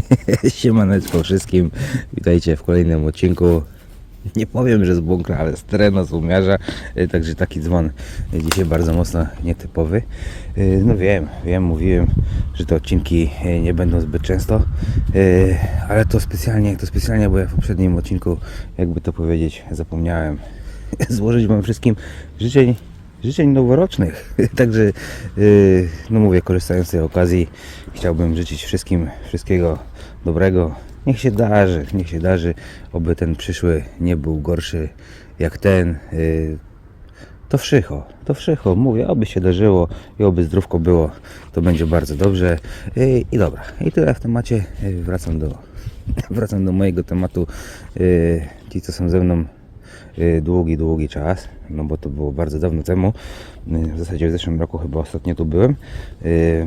Siemaneczko wszystkim, witajcie w kolejnym odcinku. Nie powiem, że z bunkra, ale z terenu, z umiarza, Y, także taki dzwon dzisiaj bardzo mocno nietypowy. Y, No wiem, wiem, mówiłem, że te odcinki y, nie będą zbyt często, ale to specjalnie, to specjalnie, bo ja w poprzednim odcinku, jakby to powiedzieć, zapomniałem złożyć Wam wszystkim życzeń życzeń noworocznych. Także, yy, no mówię, korzystając z tej okazji, chciałbym życzyć wszystkim wszystkiego dobrego. Niech się darzy, niech się darzy, oby ten przyszły nie był gorszy jak ten. Yy, to wszycho, to wszycho, mówię, oby się darzyło i oby zdrówko było, to będzie bardzo dobrze. Yy, I dobra, i tyle w temacie. Wracam do, wracam do mojego tematu. Ci, co są ze mną y, długi, długi czas, no bo to było bardzo dawno temu. Y, W zasadzie w zeszłym roku chyba ostatnio tu byłem. Y,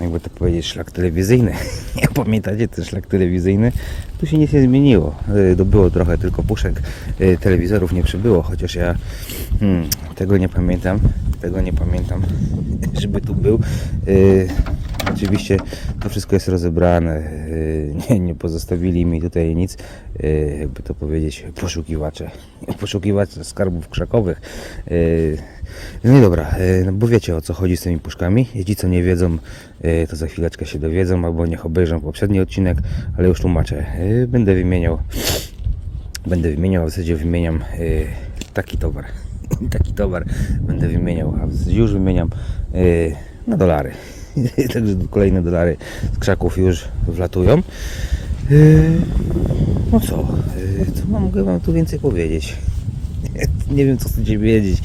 Jakby to powiedzieć, szlak telewizyjny. Nie pamiętacie ten szlak telewizyjny? Tu się nic nie zmieniło. Y, To było trochę tylko puszek y, telewizorów nie przybyło, chociaż ja hmm, tego nie pamiętam. Tego nie pamiętam, żeby tu był. Y, Oczywiście to wszystko jest rozebrane. Yy, Nie, nie pozostawili mi tutaj nic, yy, jakby to powiedzieć, poszukiwacze. Poszukiwacze skarbów krzakowych. Yy, No i dobra, no bo wiecie o co chodzi z tymi puszkami. Ci co nie wiedzą, to za chwileczkę się dowiedzą, albo niech obejrzą poprzedni odcinek, ale już tłumaczę. Będę wymieniał, będę wymieniał, w zasadzie wymieniam taki towar. Taki towar będę wymieniał, a już wymieniam na dolary. Także kolejne dolary z krzaków już wlatują. Yy, No co? Yy, Co mogę Wam tu więcej powiedzieć? Nie wiem, co chcecie wiedzieć.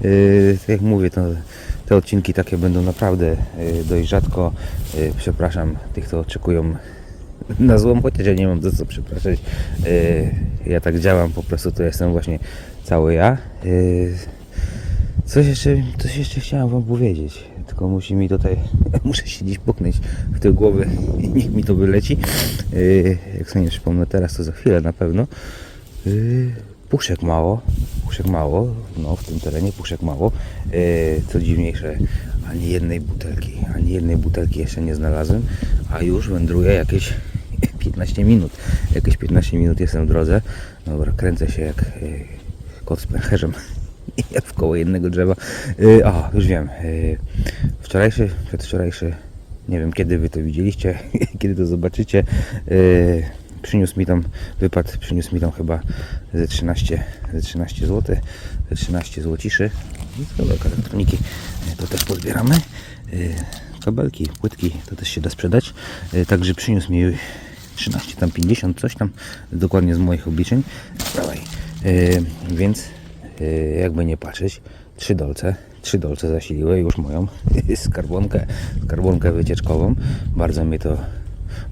Yy, Tak jak mówię, to te odcinki takie będą naprawdę dość rzadko. Przepraszam tych, co oczekują na złom, chociaż ja nie mam za co przepraszać. Ja tak działam, po prostu to jestem właśnie cały ja. Coś jeszcze, coś jeszcze chciałem Wam powiedzieć, tylko musi mi tutaj, muszę się dziś puknąć w tył głowy niech mi to wyleci. Yy, jak sobie nie przypomnę teraz, to za chwilę na pewno. Yy, puszek mało, puszek mało, no w tym terenie puszek mało. Yy, co dziwniejsze, ani jednej butelki, ani jednej butelki jeszcze nie znalazłem, a już wędruję jakieś 15 minut. Jakieś 15 minut jestem w drodze. Dobra, kręcę się jak kot z pęcherzem. w koło jednego drzewa. Yy, a, już wiem. Yy, wczorajszy, przedwczorajszy, nie wiem kiedy wy to widzieliście, kiedy to zobaczycie, yy, przyniósł mi tam, wypad przyniósł mi tam chyba ze 13, ze 13 zł, ze 13 złociszy. Kawałek elektroniki yy, to też pozbieramy. Yy, kabelki, płytki to też się da sprzedać. Yy, także przyniósł mi 13 tam 50, coś tam, dokładnie z moich obliczeń. Dawaj. Więc jakby nie patrzeć, trzy dolce, trzy dolce zasiliły już moją skarbonkę, skarbonkę wycieczkową. Bardzo mnie to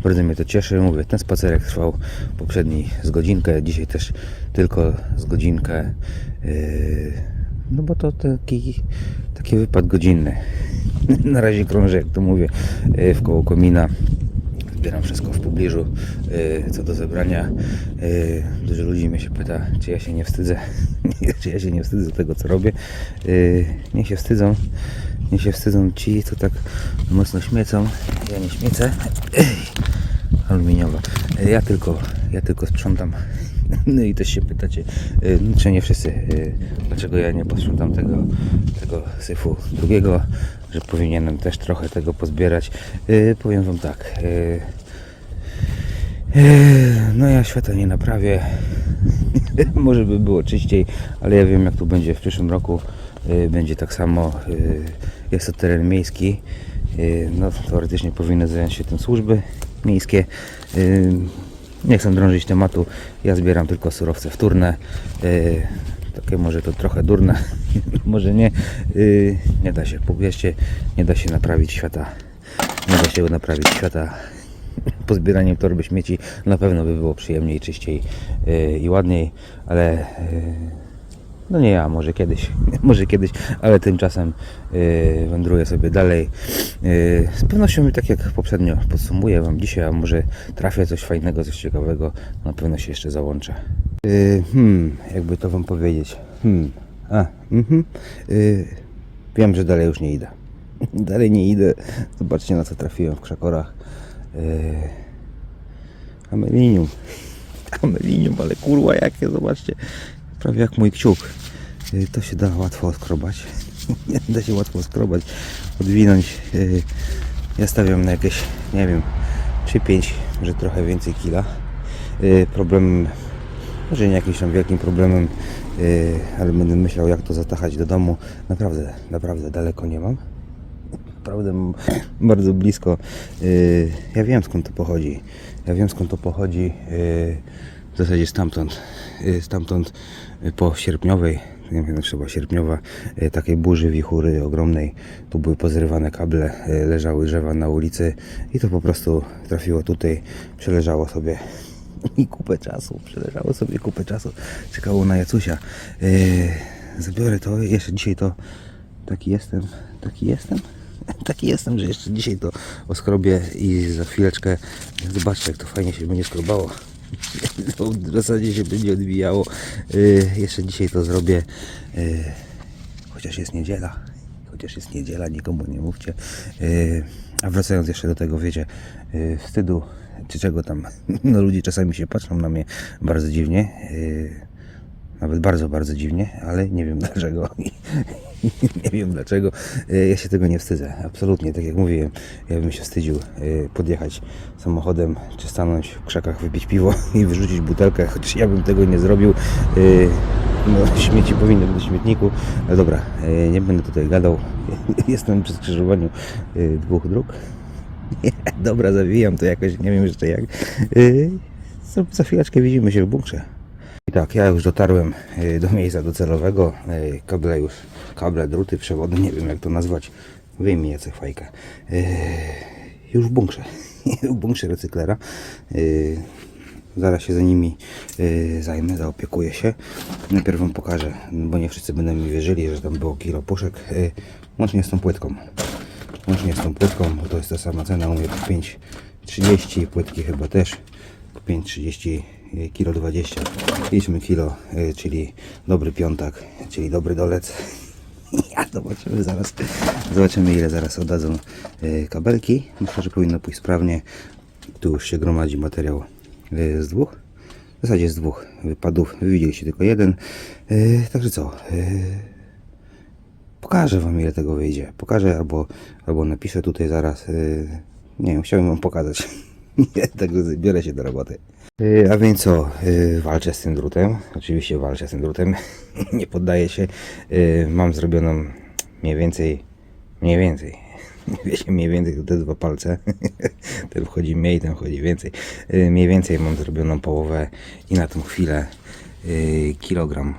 bardzo mnie to cieszy. Mówię, ten spacerek trwał poprzedni z godzinkę, dzisiaj też tylko z godzinkę. Yy, no bo to taki, taki wypad godzinny. Na razie krążę, jak to mówię, yy, w koło komina. Zbieram wszystko w pobliżu, yy, co do zebrania. Yy, dużo ludzi mnie się pyta, czy ja się nie wstydzę, czy ja się nie wstydzę tego, co robię. Yy, niech się wstydzą, niech się wstydzą ci, co tak mocno śmiecą. Ja nie śmiecę. Aluminiowa. Ja tylko, ja tylko sprzątam. No i też się pytacie, yy, czy nie wszyscy, yy, dlaczego ja nie posprzątam tego, tego syfu drugiego, że powinienem też trochę tego pozbierać. Yy, powiem Wam tak. No ja świata nie naprawię. Może by było czyściej, ale ja wiem jak tu będzie w przyszłym roku. Będzie tak samo. Jest to teren miejski. No teoretycznie powinny zająć się tym służby miejskie. Nie chcę drążyć tematu. Ja zbieram tylko surowce wtórne. Yy, takie może to trochę durne, może nie. Yy, nie da się, powiedzcie, nie da się naprawić świata. Nie da się naprawić świata pozbieraniem torby śmieci. Na pewno by było przyjemniej, czyściej yy, i ładniej, ale yy, no nie ja, może kiedyś, może kiedyś, ale tymczasem yy, wędruję sobie dalej. Yy, z pewnością, tak jak poprzednio podsumuję Wam dzisiaj, a może trafię coś fajnego, coś ciekawego, na pewno się jeszcze załączę. Yy, hmm, jakby to Wam powiedzieć. Hmm, a, mhm. Yy, wiem, że dalej już nie idę. dalej nie idę. Zobaczcie na co trafiłem w krzakorach. Yy, Amelinium. Amelinium, ale kurwa jakie, zobaczcie. Prawie jak mój kciuk. Y, To się da łatwo oskrobać. da się łatwo skrobać, odwinąć. Y, Ja stawiam na jakieś, nie wiem, 3-5, że trochę więcej kila. Y, Problemem, może nie jakimś tam wielkim problemem, ale będę myślał jak to zatachać do domu. Naprawdę, naprawdę daleko nie mam. Naprawdę bardzo blisko. Ja wiem skąd to pochodzi. Ja wiem skąd to pochodzi. Zasadzie stamtąd. y, Stamtąd y, po sierpniowej, nie wiem, czy była sierpniowa, y, takiej burzy, wichury ogromnej. Tu były pozrywane kable, leżały drzewa na ulicy i to po prostu trafiło tutaj, przeleżało sobie i kupę czasu, przeleżało sobie kupę czasu, czekało na Jacusia. Zabiorę to, jeszcze dzisiaj to taki jestem, taki jestem, taki jestem, że jeszcze dzisiaj to oskrobię i za chwileczkę zobaczcie jak to fajnie się będzie skrobało. To w zasadzie się będzie odbijało. Yy, jeszcze dzisiaj to zrobię, yy, chociaż jest niedziela. Chociaż jest niedziela, nikomu nie mówcie. Yy, a wracając jeszcze do tego, wiecie, wstydu czy czego tam. No ludzie czasami się patrzą na mnie bardzo dziwnie. Nawet bardzo, bardzo dziwnie, ale nie wiem dlaczego. nie wiem dlaczego. Yy, Ja się tego nie wstydzę. Absolutnie, tak jak mówiłem, ja bym się wstydził yy, podjechać samochodem, czy stanąć w krzakach, wypić piwo i wyrzucić butelkę, chociaż ja bym tego nie zrobił. Yy, No, śmieci powinny być w śmietniku. Ale dobra, nie będę tutaj gadał. Jestem przy skrzyżowaniu dwóch dróg. Dobra, zawijam to jakoś, nie wiem jeszcze jak. Za, chwileczkę widzimy się w bunkrze. I tak, ja już dotarłem do miejsca docelowego. Kable już, kable, druty, przewody, nie wiem jak to nazwać. Wyjmij Jacek fajkę. Yy, już w bunkrze. w bunkrze recyklera. Yy, zaraz się za nimi yy, zajmę, zaopiekuję się. Najpierw wam pokażę, bo nie wszyscy będą mi wierzyli, że tam było kilo puszek. Yy, łącznie z tą płytką. Łącznie z tą płytką, bo to jest ta sama cena, po 5,30, płytki chyba też po 5,30 y, kilo 20 liczmy kilo, y, czyli dobry piątak, czyli dobry dolec ja zobaczymy zaraz. Zobaczymy ile zaraz oddadzą y, kabelki. Myślę, że powinno pójść sprawnie. Tu już się gromadzi materiał y, z dwóch. W zasadzie z dwóch wypadów, wy widzieliście tylko jeden. Y, także co? Pokażę wam ile tego wyjdzie. Pokażę albo, albo napiszę tutaj zaraz. Nie wiem, chciałbym wam pokazać. Także biorę się do roboty. Yy, a więc co? Yy, walczę z tym drutem. Oczywiście walczę z tym drutem. nie poddaję się. Yy, mam zrobioną mniej więcej. Mniej więcej. Wiecie, mniej więcej to te dwa palce. ten wchodzi mniej, ten wchodzi więcej. Mniej więcej mam zrobioną połowę i na tą chwilę kilogram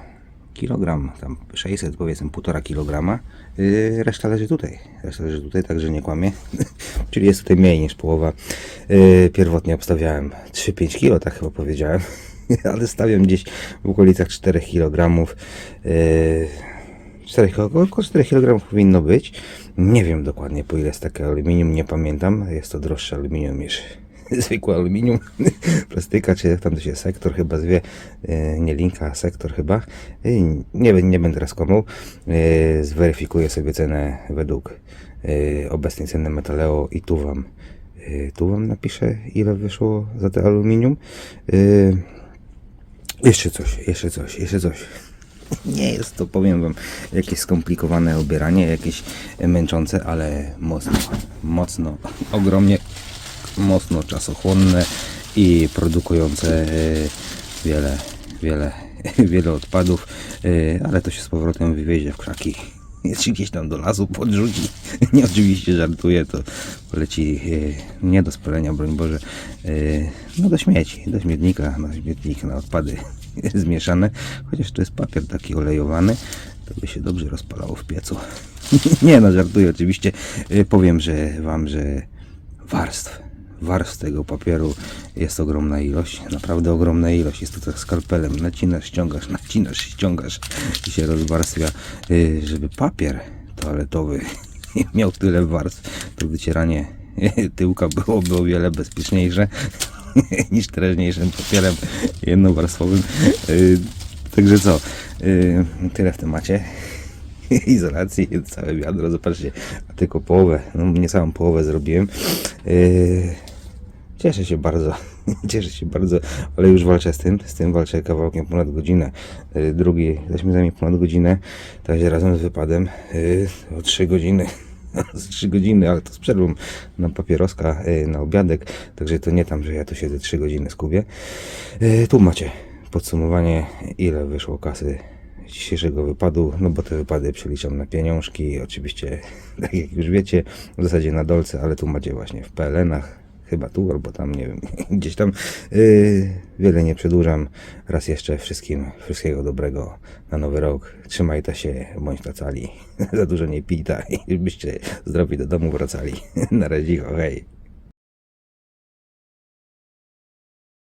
kilogram, tam 600 powiedzmy, 1,5 kilograma. Yy, reszta leży tutaj. Reszta leży tutaj, także nie kłamie. Czyli jest tutaj mniej niż połowa. Yy, pierwotnie obstawiałem 3-5 kilo, tak chyba powiedziałem. Ale stawiam gdzieś w okolicach 4 kg. Yy, 4, około 4 kg powinno być. Nie wiem dokładnie po ile jest takie aluminium, nie pamiętam. Jest to droższe aluminium niż zwykłe aluminium, plastyka, czy jak tam to się sektor chyba zwie, e, nie linka, sektor chyba. E, Nie, nie będę teraz kłamał. E, Zweryfikuję sobie cenę według obecnej ceny Metaleo i tu wam, tu wam napiszę ile wyszło za te aluminium. Jeszcze coś, jeszcze coś, jeszcze coś. Nie jest to, powiem Wam, jakieś skomplikowane obieranie, jakieś męczące, ale mocno, mocno, ogromnie, mocno czasochłonne i produkujące e, wiele, wiele, wiele odpadów, e, ale to się z powrotem wywiezie w krzaki. Czy gdzieś tam do lasu podrzuci. Nie oczywiście żartuję, to poleci e, nie do spalenia, broń Boże, no do śmieci, do śmietnika, na śmietnik, na odpady zmieszane. Chociaż to jest papier taki olejowany, to by się dobrze rozpalało w piecu. nie no, żartuję oczywiście. Powiem, że Wam, że warstw, warstw tego papieru jest ogromna ilość, naprawdę ogromna ilość. Jest to tak skalpelem, nacinasz, ściągasz, nacinasz, ściągasz i się rozwarstwia, y, żeby papier toaletowy miał tyle warstw, to wycieranie tyłka byłoby o wiele bezpieczniejsze niż teraźniejszym papierem jednowarstwowym. Y, Także co, y, tyle w temacie izolacji, całe wiadro, zobaczcie, tylko połowę, no nie całą połowę zrobiłem. Yy, cieszę się bardzo, Cieszę się bardzo, ale już walczę z tym. Z tym walczę kawałkiem ponad godzinę. Y, Drugi weźmie za ponad godzinę. Także razem z wypadem y, o 3 godziny. Z 3 godziny, ale to z przerwą na papieroska y, na obiadek. Także to nie tam, że ja tu siedzę 3 godziny skubię. Tu macie podsumowanie, ile wyszło kasy dzisiejszego wypadu, no bo te wypady przeliczam na pieniążki, oczywiście, tak jak już wiecie, w zasadzie na dolce, ale tu macie właśnie w PLN-ach, chyba tu albo tam, nie wiem, gdzieś tam. Yy, wiele nie przedłużam. Raz jeszcze wszystkim wszystkiego dobrego na nowy rok. Trzymajcie się, bądź na cali. Za dużo nie pita i byście zdrowi do domu wracali. na razie, hej.